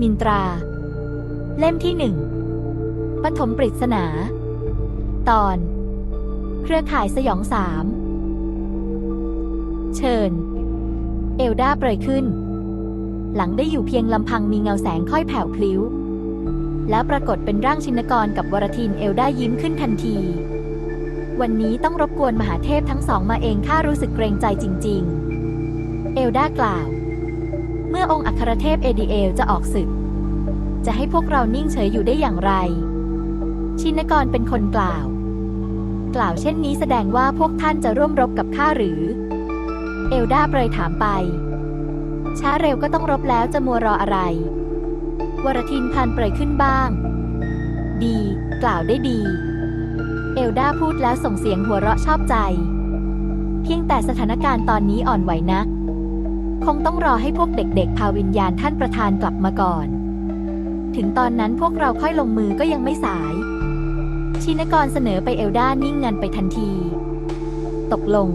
มินตรา เล่มที่หนึ่งปฐมปริศนา ตอน เครือข่ายสยองสาม เชิญ เอลดาเปรยขึ้น หลังได้อยู่เพียงลำพังมีเงาแสงค่อยแผ่วพลิ้ว แล้วปรากฏเป็นร่างชินกรกับวรทินเอลดายิ้มขึ้นทันที วันนี้ต้องรบกวนมหาเทพทั้งสองมาเองข้ารู้สึกเกรงใจจริง ๆ เอลดากล่าว มื่อองค์อัครเทพเอดีเอลจะออกศึก จะให้พวกเรานิ่งเฉยอยู่ได้อย่างไร ชินกรเป็นคนกล่าว กล่าวเช่นนี้แสดงว่าพวกท่านจะร่วมรบกับข้าหรือ เอลดาเปรยถามไป ช้าเร็วก็ต้องรบแล้วจะมัวรออะไร วรทินพันเปรยขึ้นบ้าง ดี กล่าวได้ดี เอลดาพูดแล้วส่งเสียงหัวเราะชอบใจ เพียงแต่สถานการณ์ตอนนี้อ่อนไหวนัก คงต้องรอให้พวกเด็กๆ พาวิญญาณท่านประธานกลับมาก่อน ถึงตอนนั้นพวกเราค่อยลงมือก็ยังไม่สาย ชินกรเสนอไปเอลดานิ่งงันไปทันที ตกลง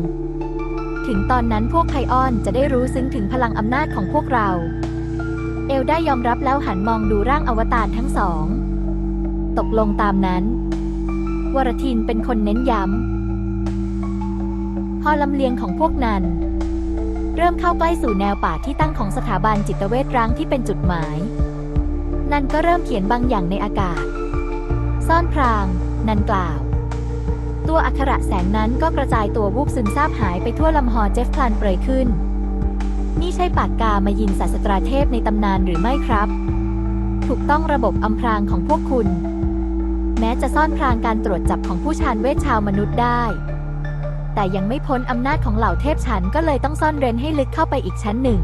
ถึงตอนนั้นพวกไคออนจะได้รู้ซึ้งถึงพลังอำนาจของพวกเรา เอลได้ายอมรับแล้วหันมองดูร่างอวตารทั้งสอง ตกลงตามนั้น วรทินเป็นคนเน้นย้ำพอลำเลียงของพวกนั้น เริ่มเข้าใกล้สู่แนวป่าที่ตั้งของสถาบันจิตเวชร้างที่เป็นจุดหมาย นันก็เริ่มเขียนบางอย่างในอากาศ ซ่อนพราง นันกล่าว ตัวอักขระแสงนั้นก็กระจายตัววูบซึมซาบหายไปทั่วลำหอเจฟพลันเปรยขึ้น นี่ใช่ปากกามายินศาสตราเทพในตำนานหรือไม่ครับ ถูกต้องระบบอำพรางของพวกคุณ แม้จะซ่อนพรางการตรวจจับของผู้ชานเวทชาวมนุษย์ได้ แต่ยังไม่พ้นอำนาจของเหล่าเทพฉันก็เลยต้องซ่อนเร้นให้ลึกเข้าไปอีกชั้นหนึ่ง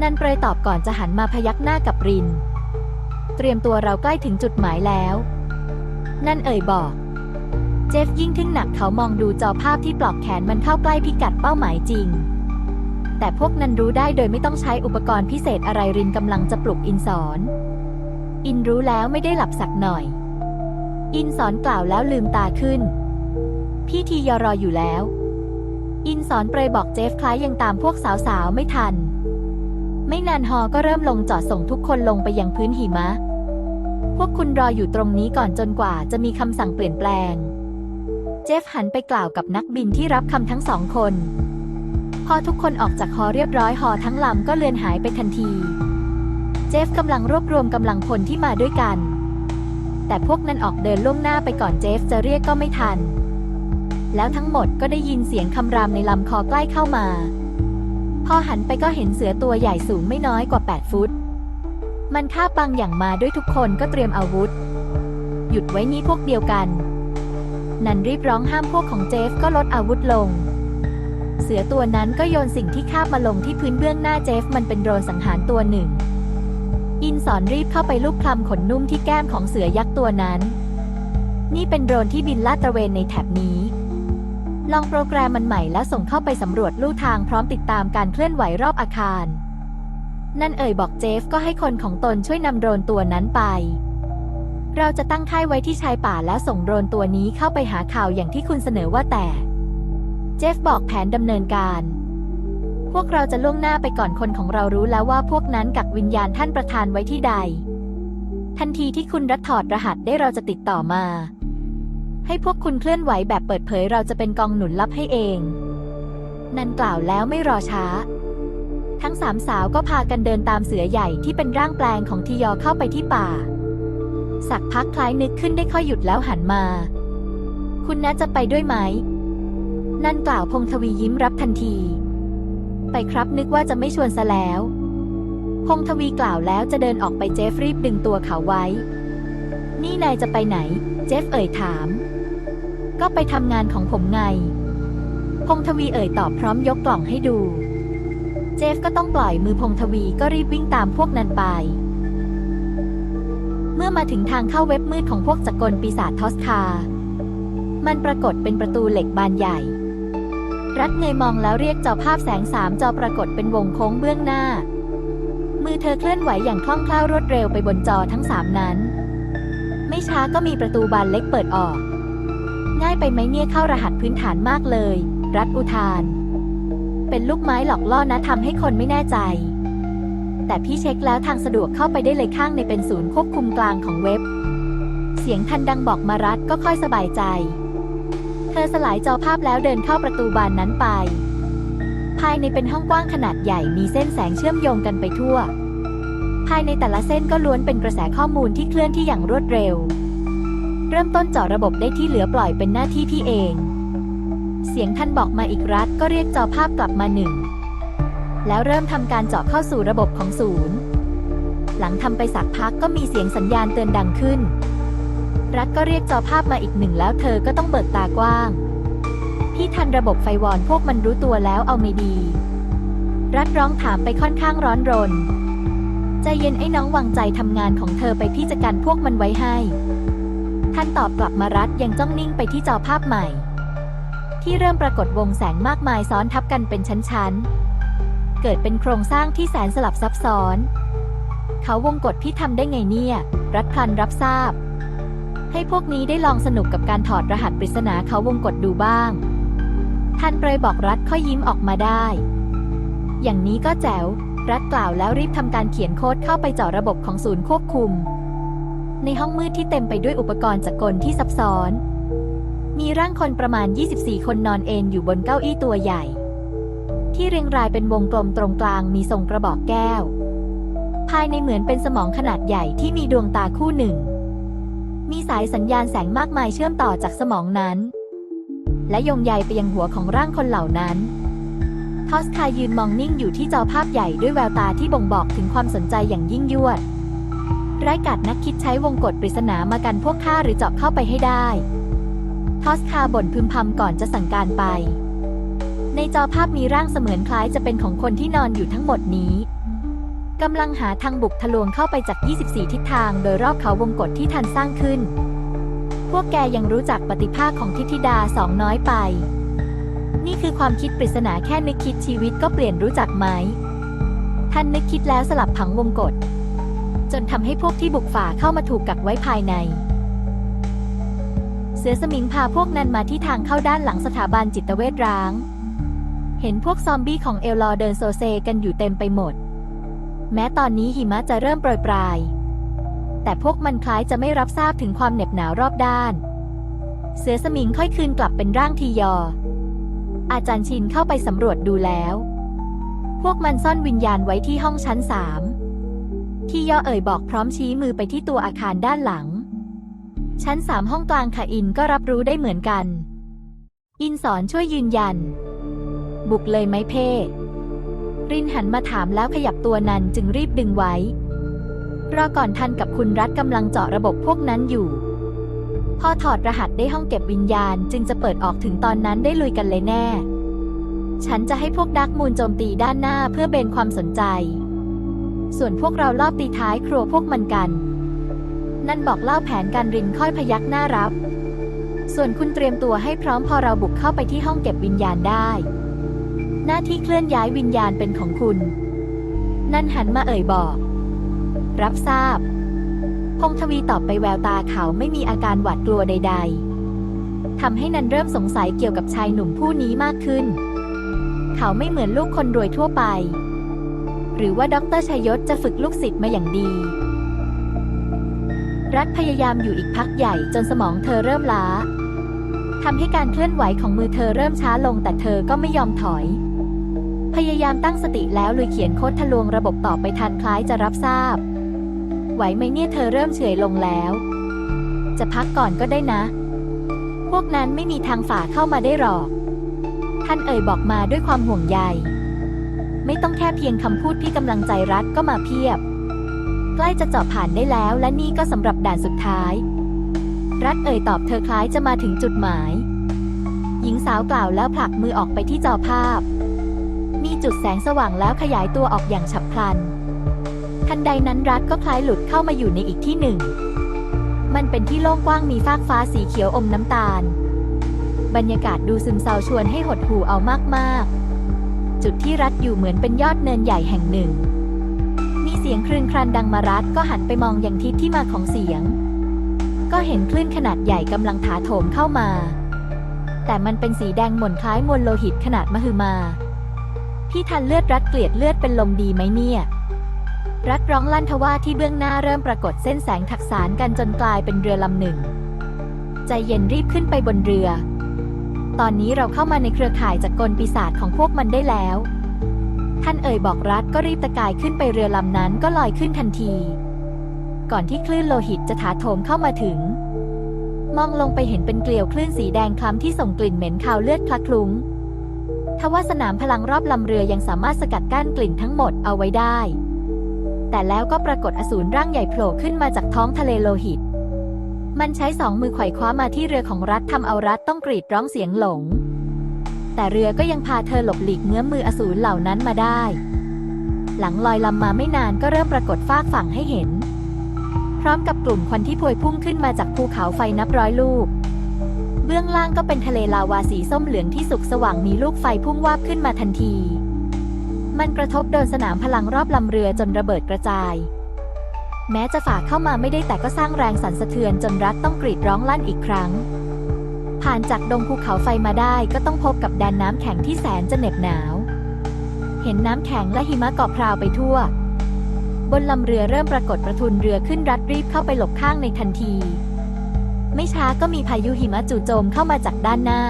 นันเปรยตอบก่อนจะหันมาพยักหน้ากับริน เตรียมตัวเราใกล้ถึงจุดหมายแล้ว นั่นเอ่ยบอก เจฟยิ่งทึ่งหนักเขามองดูจอภาพที่ปลอกแขนมันเข้าใกล้พิกัดเป้าหมายจริง แต่พวกนันรู้ได้โดยไม่ต้องใช้อุปกรณ์พิเศษอะไรรินกำลังจะปลุกอินสอนอินรู้แล้วไม่ได้หลับสักหน่อย อินสอนกล่าวแล้วลืมตาขึ้น พี่ทียอรออยู่แล้ว อินสอนเปรยบอกเจฟคล้ายยังตามพวกสาวๆไม่ทัน ไม่นานฮอก็เริ่มลงจอดส่งทุกคนลงไปยังพื้นหิมะ พวกคุณรออยู่ตรงนี้ก่อนจนกว่าจะมีคำสั่งเปลี่ยนแปลง เจฟหันไปกล่าวกับนักบินที่รับคำทั้งสองคน พอทุกคนออกจากฮอเรียบร้อยฮอทั้งลำก็เลือนหายไปทันทีเจฟกำลังรวบรวมกำลังพลที่มาด้วยกัน แต่พวกนั้นออกเดินล่วงหน้าไปก่อนเจฟจะเรียกก็ไม่ทัน แล้วทั้งหมดก็ได้ยินเสียงคำรามในลำคอใกล้เข้ามา พอหันไปก็เห็นเสือตัวใหญ่สูงไม่น้อยกว่า 8 ฟุต มันคาปังอย่างมาด้วยทุกคนก็เตรียมอาวุธ หยุดไว้นี้พวกเดียวกัน นันรีบร้องห้ามพวกของเจฟก็ลดอาวุธลง เสือตัวนั้นก็โยนสิ่งที่คาบมาลงที่พื้นเบื้องหน้าเจฟ มันเป็นโดรนสังหารตัวหนึ่ง อินสอนรีบเข้าไปลูบคลำขนนุ่มที่แก้มของเสือยักษ์ตัวนั้น นี่เป็นโดรนที่บินลาดตระเวนในแถบนี้ ลองโปรแกรมมันใหม่แล้วส่งเข้าไปสำรวจลู่ทางพร้อมติดตามการเคลื่อนไหวรอบอาคาร นั่นเอ่ยบอกเจฟก็ให้คนของตนช่วยนำโดรนตัวนั้นไป เราจะตั้งค่ายไว้ที่ชายป่าแล้วส่งโดรนตัวนี้เข้าไปหาข่าวอย่างที่คุณเสนอว่าแต่ เจฟบอกแผนดำเนินการ พวกเราจะล่วงหน้าไปก่อนคนของเรารู้แล้วว่าพวกนั้นกักวิญญาณท่านประธานไว้ที่ใด ทันทีที่คุณรัดถอดรหัสได้เราจะติดต่อมา ให้พวกคุณเคลื่อนไหวแบบเปิดเผยเราจะเป็นกองหนุนลับให้เอง นันกล่าวแล้วไม่รอช้า ทั้งสามสาวก็พากันเดินตามเสือใหญ่ที่เป็นร่างแปลงของทียอเข้าไปที่ป่า สักพักคล้ายนึกขึ้นได้ค่อยหยุดแล้วหันมา คุณน้าจะไปด้วยไหม นั่นกล่าวพงทวียิ้มรับทันที ไปครับนึกว่าจะไม่ชวนซะแล้วพงทวีกล่าวแล้วจะเดินออกไปเจฟรีบดึงตัวเขาไว้ นี่นายจะไปไหน เจฟเอ่ยถาม ก็ไปทำงานของผมไง พงทวีเอ่ยตอบพร้อมยกกล่องให้ดู เจฟก็ต้องปล่อยมือพงทวีก็รีบวิ่งตามพวกนั้นไป เมื่อมาถึงทางเข้าเว็บมืดของพวกจักรกลปีศาจทอสคา มันปรากฏเป็นประตูเหล็กบานใหญ่ รัดเงยมองแล้วเรียกจอภาพแสงสามจอปรากฏเป็นวงโค้งเบื้องหน้า มือเธอเคลื่อนไหวอย่างคล่องแคล่วรวดเร็วไปบนจอทั้งสามนั้น ไม่ช้าก็มีประตูบานเล็กเปิดออก ไปไหมเนี่ยเข้ารหัสพื้นฐานมากเลย รัฐอุทาน เป็นลูกไม้หลอกล่อนะทำให้คนไม่แน่ใจ แต่พี่เช็คแล้วทางสะดวกเข้าไปได้เลยข้างในเป็นศูนย์ควบคุมกลางของเว็บ เสียงทันดังบอกมารัดก็ค่อยสบายใจ เธอสลายจอภาพแล้วเดินเข้าประตูบานนั้นไป ภายในเป็นห้องกว้างขนาดใหญ่มีเส้นแสงเชื่อมโยงกันไปทั่ว ภายในแต่ละเส้นก็ล้วนเป็นกระแสข้อมูลที่เคลื่อนที่อย่างรวดเร็ว เริ่มต้นเจาะระบบได้ที่เหลือปล่อยเป็นหน้าที่พี่เอง เสียงท่านบอกมาอีกรัฐก็เรียกจอภาพกลับมาหนึ่ง แล้วเริ่มทำการเจาะเข้าสู่ระบบของศูนย์ หลังทำไปสักพักก็มีเสียงสัญญาณเตือนดังขึ้น รัฐก็เรียกจอภาพมาอีกหนึ่งแล้วเธอก็ต้องเบิกตากว้าง พี่ทันระบบไฟวอนพวกมันรู้ตัวแล้วเอาไม่ดี รัฐร้องถามไปค่อนข้างร้อนรน ใจเย็นไอ้น้องวางใจทำงานของเธอไปพี่จะกันพวกมันไว้ให้ ท่านตอบกลับมารัฐยังจ้องนิ่งไปที่จอภาพใหม่ ที่เริ่มปรากฏวงแสงมากมายซ้อนทับกันเป็นชั้นๆ เกิดเป็นโครงสร้างที่แสนสลับซับซ้อน เขาวงกฏพี่ทำได้ไงเนี่ย รัฐพลันรับทราบ ให้พวกนี้ได้ลองสนุกกับการถอดรหัสปริศนาเขาวงกฏดูบ้าง ท่านเปรยบอกรัฐค่อยยิ้มออกมาได้ อย่างนี้ก็แจ๋ว รัฐกล่าวแล้วรีบทำการเขียนโค้ดเข้าไปเจาะระบบของศูนย์ควบคุม ในห้องมืดที่เต็มไปด้วยอุปกรณ์จักรกลที่ซับซ้อน มีร่างคนประมาณ 24 คนนอนเอนอยู่บนเก้าอี้ตัวใหญ่ ที่เรียงรายเป็นวงกลมตรงกลางมีทรงกระบอกแก้ว ภายในเหมือนเป็นสมองขนาดใหญ่ที่มีดวงตาคู่หนึ่ง มีสายสัญญาณแสงมากมายเชื่อมต่อจากสมองนั้น และยงใยไปยังหัวของร่างคนเหล่านั้นทอสคายืนมองนิ่งอยู่ที่จอภาพใหญ่ด้วยแววตาที่บ่งบอกถึงความสนใจอย่างยิ่งยวด ไร้กัดนักคิดใช้วงกฏปริศนามากันพวกข้าหรือเจาะเข้าไปให้ได้ ทอสคาบ่นพึมพำก่อนจะสั่งการไป ในจอภาพมีร่างเสมือนคล้ายจะเป็นของคนที่นอนอยู่ทั้งหมดนี้กำลังหาทางบุกทะลวงเข้าไปจาก 24 ทิศทางโดยรอบเขาวงกฏที่ทันสร้างขึ้น พวกแกยังรู้จักปฏิภาคของทิธิดาสองน้อยไป นี่คือความคิดปริศนาแค่นึกคิดชีวิตก็เปลี่ยนรู้จักไหมท่านนึกคิดแล้วสลับผังวงกฏ จนทำให้พวกที่บุกฝ่าเข้ามาถูกกักไว้ภายใน เสือสมิงพาพวกนั้นมาที่ทางเข้าด้านหลังสถาบันจิตเวชร้าง เห็นพวกซอมบี้ของเอลลอเดินโซเซกันอยู่เต็มไปหมด แม้ตอนนี้หิมะจะเริ่มโปรยปลาย แต่พวกมันคล้ายจะไม่รับทราบถึงความเหน็บหนาวรอบด้าน เสือสมิงค่อยคืนกลับเป็นร่างทียอ อาจารย์ชินเข้าไปสำรวจดูแล้ว พวกมันซ่อนวิญญาณไว้ที่ห้องชั้นสาม ที่ย่อเอ่ยบอกพร้อมชี้มือไปที่ตัวอาคารด้านหลัง ชั้นสามห้องกลางค่ะอินก็รับรู้ได้เหมือนกัน อินสอนช่วยยืนยัน บุกเลยไหมเพ่รินหันมาถามแล้วขยับตัวนันจึงรีบดึงไว้ รอก่อนทันกับคุณรัฐกำลังเจาะระบบพวกนั้นอยู่ พอถอดรหัสได้ห้องเก็บวิญญาณจึงจะเปิดออกถึงตอนนั้นได้ลุยกันเลยแน่ ฉันจะให้พวกดักมูลโจมตีด้านหน้าเพื่อเบนความสนใจ ส่วนพวกเราลอบตีท้ายครัวพวกมันกัน นั่นบอกเล่าแผนการรินค่อยพยักหน้ารับ ส่วนคุณเตรียมตัวให้พร้อมพอเราบุกเข้าไปที่ห้องเก็บวิญญาณได้ หน้าที่เคลื่อนย้ายวิญญาณเป็นของคุณ นั่นหันมาเอ่ยบอก รับทราบ พงทวีตอบไปแววตาเขาไม่มีอาการหวาดกลัวใด ๆทำให้นันเริ่มสงสัยเกี่ยวกับชายหนุ่มผู้นี้มากขึ้น เขาไม่เหมือนลูกคนรวยทั่วไป หรือว่าด็อกเตอร์ชัยยศจะฝึกลูกศิษย์มาอย่างดี รัฐพยายามอยู่อีกพักใหญ่จนสมองเธอเริ่มล้าทำให้การเคลื่อนไหวของมือเธอเริ่มช้าลงแต่เธอก็ไม่ยอมถอย พยายามตั้งสติแล้วลุยเขียนโค้ดทะลวงระบบต่อไปทันคล้ายจะรับทราบ ไหวไหมเนี่ยเธอเริ่มเฉยลงแล้ว จะพักก่อนก็ได้นะ พวกนั้นไม่มีทางฝ่าเข้ามาได้หรอก ท่านเอ่ยบอกมาด้วยความห่วงใย ไม่ต้องแค่เพียงคำพูดพี่กำลังใจรัฐก็มาเพียบ ใกล้จะเจาะผ่านได้แล้ว และนี่ก็สำหรับด่านสุดท้าย รัฐเอ่ยตอบเธอคล้ายจะมาถึงจุดหมาย หญิงสาวกล่าวแล้วผลักมือออกไปที่จอภาพ มีจุดแสงสว่างแล้วขยายตัวออกอย่างฉับพลัน ทันใดนั้นรัฐก็คล้ายหลุดเข้ามาอยู่ในอีกที่หนึ่ง มันเป็นที่โล่งกว้างมีฟากฟ้าสีเขียวอมน้ำตาล บรรยากาศดูซึมเศร้าชวนให้หดหู่เอามากๆ จุดที่รัฐอยู่เหมือนเป็นยอดเนินใหญ่แห่งหนึ่ง มีเสียงคลื่นครันดังมารัฐก็หันไปมองอย่างทิศที่มาของเสียง ก็เห็นคลื่นขนาดใหญ่กำลังถาโถมเข้ามา แต่มันเป็นสีแดงหม่นคล้ายมวลโลหิตขนาดมหึมา พี่ทันเลือดรัดเกลียดเลือดเป็นลมดีไหมเนี่ย รัดร้องลั่นทว่าที่เบื้องหน้าเริ่มปรากฏเส้นแสงถักสารกันจนกลายเป็นเรือลำหนึ่ง ใจเย็นรีบขึ้นไปบนเรือ ตอนนี้เราเข้ามาในเครือข่ายจากกลปีศาจของพวกมันได้แล้ว ท่านเอ่ยบอกรัฐก็รีบตะกายขึ้นไปเรือลำนั้นก็ลอยขึ้นทันที ก่อนที่คลื่นโลหิตจะถาโถมเข้ามาถึง มองลงไปเห็นเป็นเกลียวคลื่นสีแดงคล้ำที่ส่งกลิ่นเหม็นคาวเลือดคละคลุ้งทว่าสนามพลังรอบลำเรือยังสามารถสกัดกั้นกลิ่นทั้งหมดเอาไว้ได้ แต่แล้วก็ปรากฏอสูรร่างใหญ่โผล่ขึ้นมาจากท้องทะเลโลหิต มันใช้สองมือไขว่คว้ามาที่เรือของรัฐทำเอารัฐต้องกรีดร้องเสียงหลง แต่เรือก็ยังพาเธอหลบหลีกเงื้อมมืออสูรเหล่านั้นมาได้ หลังลอยลำมาไม่นานก็เริ่มปรากฏฟากฝั่งให้เห็น พร้อมกับกลุ่มควันที่พวยพุ่งขึ้นมาจากภูเขาไฟนับร้อยลูก เบื้องล่างก็เป็นทะเลลาวาสีส้มเหลืองที่สุกสว่างมีลูกไฟพุ่งวาบขึ้นมาทันที มันกระทบโดนสนามพลังรอบลำเรือจนระเบิดกระจาย แม้จะฝ่าเข้ามาไม่ได้แต่ก็สร้างแรงสั่นสะเทือนจนรัฐต้องกรีดร้องลั่นอีกครั้ง ผ่านจากดงภูเขาไฟมาได้ก็ต้องพบกับแดนน้ำแข็งที่แสนจะเหน็บหนาว เห็นน้ำแข็งและหิมะเกาะพราวไปทั่ว บนลำเรือเริ่มปรากฏประทุนเรือขึ้นรัดรีบเข้าไปหลบข้างในทันที ไม่ช้าก็มีพายุหิมะจู่โจมเข้ามาจากด้านหน้า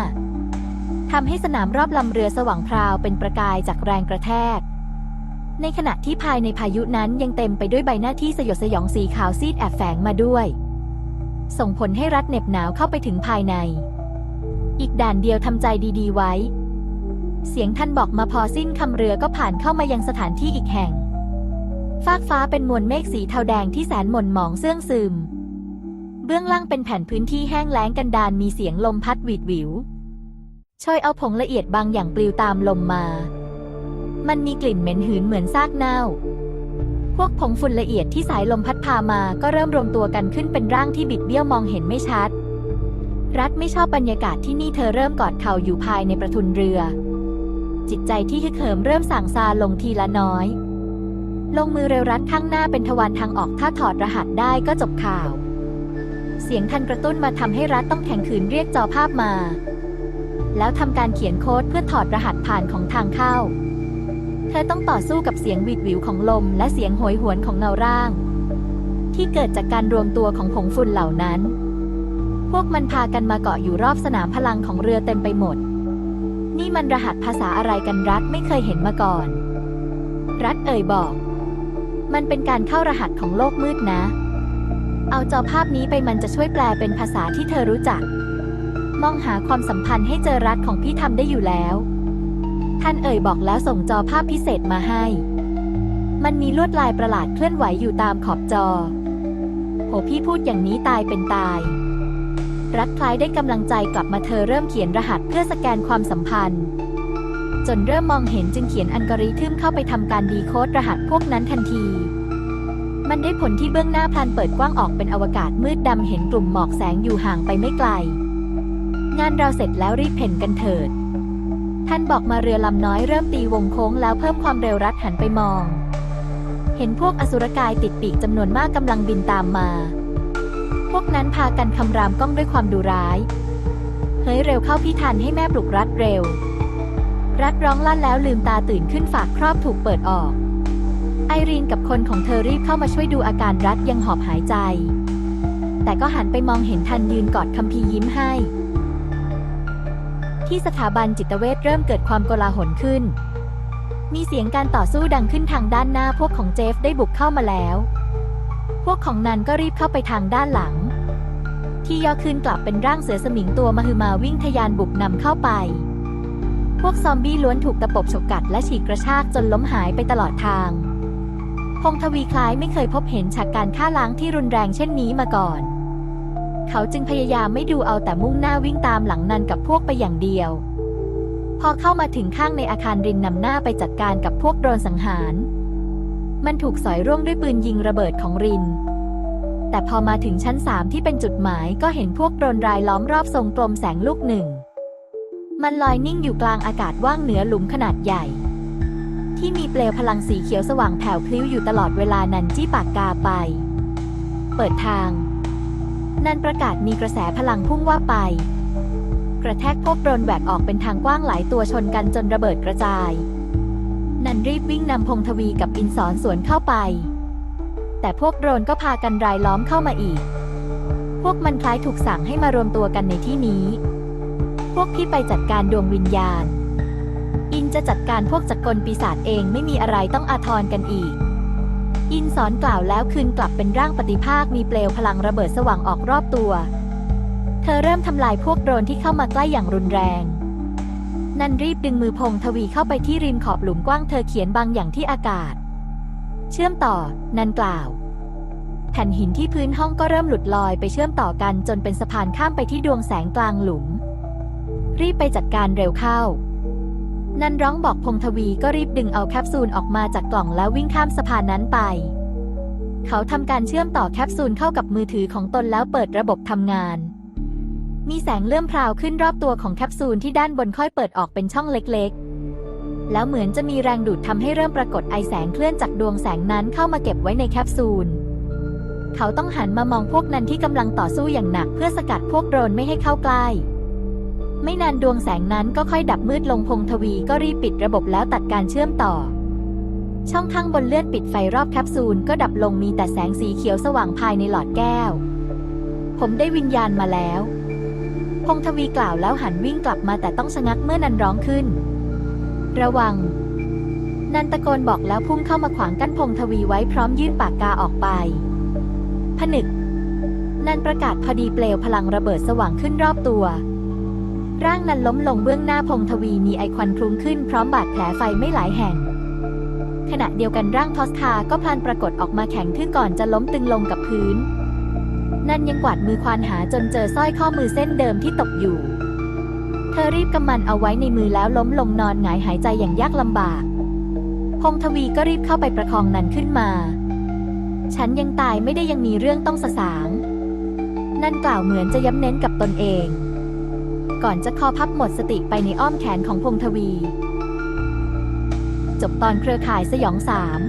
ทำให้สนามรอบลำเรือสว่างพราวเป็นประกายจากแรงกระแทก ในขณะที่ภายในพายุนั้นยังเต็มไปด้วยใบหน้าที่สยดสยองสีขาวซีดแอบแฝงมาด้วย ส่งผลให้รัดเหน็บหนาวเข้าไปถึงภายใน อีกด่านเดียวทำใจดีๆไว้ เสียงท่านบอกมาพอสิ้นคำเรือก็ผ่านเข้ามายังสถานที่อีกแห่ง ฟากฟ้าเป็นมวลเมฆสีเทาแดงที่แสนหม่นหมองเสื่องซึม เบื้องล่างเป็นแผ่นพื้นที่แห้งแล้งกันดานมีเสียงลมพัดหวีดหวิวช่วยเอาผงละเอียดบางอย่างปลิวตามลมมา มันมีกลิ่นเหม็นหืนเหมือนซากเน่า พวกผงฝุ่นละเอียดที่สายลมพัดพามาก็เริ่มรวมตัวกันขึ้นเป็นร่างที่บิดเบี้ยวมองเห็นไม่ชัด รัฐไม่ชอบบรรยากาศที่นี่เธอเริ่มกอดเข่าอยู่ภายในประทุนเรือ จิตใจที่ฮึกเหิมเริ่มสั่งซาลงทีละน้อย ลงมือเร็วรัดข้างหน้าเป็นทวารทางออกถ้าถอดรหัสได้ก็จบข่าว เสียงทันกระตุ้นมาทำให้รัฐต้องแข่งขืนเรียกจอภาพมาแล้วทำการเขียนโค้ดเพื่อถอดรหัสผ่านของทางเข้า ต้องต่อสู้กับเสียงหวิดหวิวของลม และเสียงโหยหวนของเงาร่าง ที่เกิดจากการรวมตัวของผงฝุ่นเหล่านั้น พวกมันพากันมาเกาะอยู่รอบสนามพลังของเรือเต็มไปหมด นี่มันรหัสภาษาอะไรกันรัฐไม่เคยเห็นมาก่อน รัฐเอ่ยบอก มันเป็นการเข้ารหัสของโลกมืดนะ เอาจอภาพนี้ไปมันจะช่วยแปลเป็นภาษาที่เธอรู้จัก มองหาความสัมพันธ์ให้เจอรัฐของพี่ทำได้อยู่แล้ว ท่านเอ่ยบอกแล้วส่งจอภาพพิเศษมาให้ มันมีลวดลายประหลาดเคลื่อนไหวอยู่ตามขอบจอ โหพี่พูดอย่างนี้ตายเป็นตาย รัฐคล้ายได้กำลังใจกลับมาเธอเริ่มเขียนรหัสเพื่อสแกนความสัมพันธ์ จนเริ่มมองเห็นจึงเขียนอัลกอริทึมเข้าไปทำการดีโคดรหัสพวกนั้นทันทีมันได้ผลที่เบื้องหน้าพลันเปิดกว้างออกเป็นอวกาศมืดดำเห็นกลุ่มหมอกแสงอยู่ห่างไปไม่ไกล งานเราเสร็จแล้วรีบเพ่นกันเถิด ท่านบอกมาเรือลำน้อยเริ่มตีวงโค้งแล้วเพิ่มความเร็วรัดหันไปมอง เห็นพวกอสุรกายติดปีกจำนวนมากกำลังบินตามมา พวกนั้นพากันคำรามก้องด้วยความดุร้าย เฮ้ยเร็วเข้าพี่ทันให้แม่ปลุกรัดเร็ว รัดร้องลั่นแล้วลืมตาตื่นขึ้นฝากครอบถูกเปิดออก ไอรีนกับคนของเธอรีบเข้ามาช่วยดูอาการรัดยังหอบหายใจ แต่ก็หันไปมองเห็นทันยืนกอดคัมพียิ้มให้ ที่สถาบันจิตเวชเริ่มเกิดความโกลาหลขึ้น มีเสียงการต่อสู้ดังขึ้นทางด้านหน้าพวกของเจฟได้บุกเข้ามาแล้ว พวกของนันก็รีบเข้าไปทางด้านหลัง ที่ย่อขึ้นกลับเป็นร่างเสือสมิงตัวมหึมาวิ่งทะยานบุกนำเข้าไป พวกซอมบี้ล้วนถูกตะปบฉกกัดและฉีกกระชากจนล้มหายไปตลอดทางพงทวีคล้ายไม่เคยพบเห็นฉากการฆ่าล้างที่รุนแรงเช่นนี้มาก่อน เขาจึงพยายามไม่ดูเอาแต่มุ่งหน้าวิ่งตามหลังนันกับพวกไปอย่างเดียว พอเข้ามาถึงข้างในอาคารรินนำหน้าไปจัดการกับพวกโดรนสังหาร มันถูกสอยร่วงด้วยปืนยิงระเบิดของริน แต่พอมาถึงชั้นสามที่เป็นจุดหมายก็เห็นพวกโดรนรายล้อมรอบทรงกลมแสงลูกหนึ่ง มันลอยนิ่งอยู่กลางอากาศว่างเหนือหลุมขนาดใหญ่ ที่มีเปลวพลังสีเขียวสว่างแผ่วพลิ้วอยู่ตลอดเวลานันจี้ปากกาไป เปิดทาง นันประกาศมีกระแสพลังพุ่งว่าไป กระแทกพวกโดรนแหวกออกเป็นทางกว้างหลายตัวชนกันจนระเบิดกระจาย นันรีบวิ่งนำพงทวีกับอินสอนสวนเข้าไป แต่พวกโดรนก็พากันรายล้อมเข้ามาอีก พวกมันคล้ายถูกสั่งให้มารวมตัวกันในที่นี้ พวกพี่ไปจัดการดวงวิญญาณ อินจะจัดการพวกจักรกลปีศาจเองไม่มีอะไรต้องอาทรกันอีก อินสอนกล่าวแล้วคืนกลับเป็นร่างปฏิภาคมีเปลวพลังระเบิดสว่างออกรอบตัว เธอเริ่มทำลายพวกโดรนที่เข้ามาใกล้อย่างรุนแรง นันรีบดึงมือพงทวีเข้าไปที่ริมขอบหลุมกว้างเธอเขียนบางอย่างที่อากาศ เชื่อมต่อ นันกล่าว แผ่นหินที่พื้นห้องก็เริ่มหลุดลอยไปเชื่อมต่อกันจนเป็นสะพานข้ามไปที่ดวงแสงกลางหลุม รีบไปจัดการเร็วเข้า นันร้องบอกพงทวีก็รีบดึงเอาแคปซูลออกมาจากกล่องแล้ววิ่งข้ามสะพานนั้นไป เขาทำการเชื่อมต่อแคปซูลเข้ากับมือถือของตนแล้วเปิดระบบทำงาน มีแสงเลื่อมพราวขึ้นรอบตัวของแคปซูลที่ด้านบนค่อยเปิดออกเป็นช่องเล็กๆ แล้วเหมือนจะมีแรงดูดทำให้เริ่มปรากฏไอแสงเคลื่อนจากดวงแสงนั้นเข้ามาเก็บไว้ในแคปซูล เขาต้องหันมามองพวกนั้นที่กำลังต่อสู้อย่างหนักเพื่อสกัดพวกโดรนไม่ให้เข้าใกล้ ไม่นานดวงแสงนั้นก็ค่อยดับมืดลงพงทวีก็รีบปิดระบบแล้วตัดการเชื่อมต่อ ช่องข้างบนเลื่อนปิดไฟรอบแคปซูลก็ดับลงมีแต่แสงสีเขียวสว่างภายในหลอดแก้ว ผมได้วิญญาณมาแล้วพงทวีกล่าวแล้วหันวิ่งกลับมาแต่ต้องชะงักเมื่อนันร้องขึ้น ระวัง นันตะโกนบอกแล้วพุ่งเข้ามาขวางกั้นพงทวีไว้พร้อมยื่นปากกาออกไป ผนึก นันประกาศพอดีเปลวพลังระเบิดสว่างขึ้นรอบตัว ร่างนั้นล้มลงเบื้องหน้าพงทวีมีไอควันคลุ้งขึ้นพร้อมบาดแผลไฟไม่หลายแห่ง ขณะเดียวกันร่างทอสคาก็พลันปรากฏออกมาแข็งทื่อก่อนจะล้มตึงลงกับพื้น นั่นยังกวาดมือควานหาจนเจอสร้อยข้อมือเส้นเดิมที่ตกอยู่ เธอรีบกำมันเอาไว้ในมือแล้วล้มลงนอนหงายหายใจอย่างยากลำบากพงทวีก็รีบเข้าไปประคองนันขึ้นมา ฉันยังตายไม่ได้ยังมีเรื่องต้องสสาง นั่นกล่าวเหมือนจะย้ำเน้นกับตนเอง ก่อนจะคอพับหมดสติไปในอ้อมแขนของพงทวี จบตอนเครือข่ายสยองสาม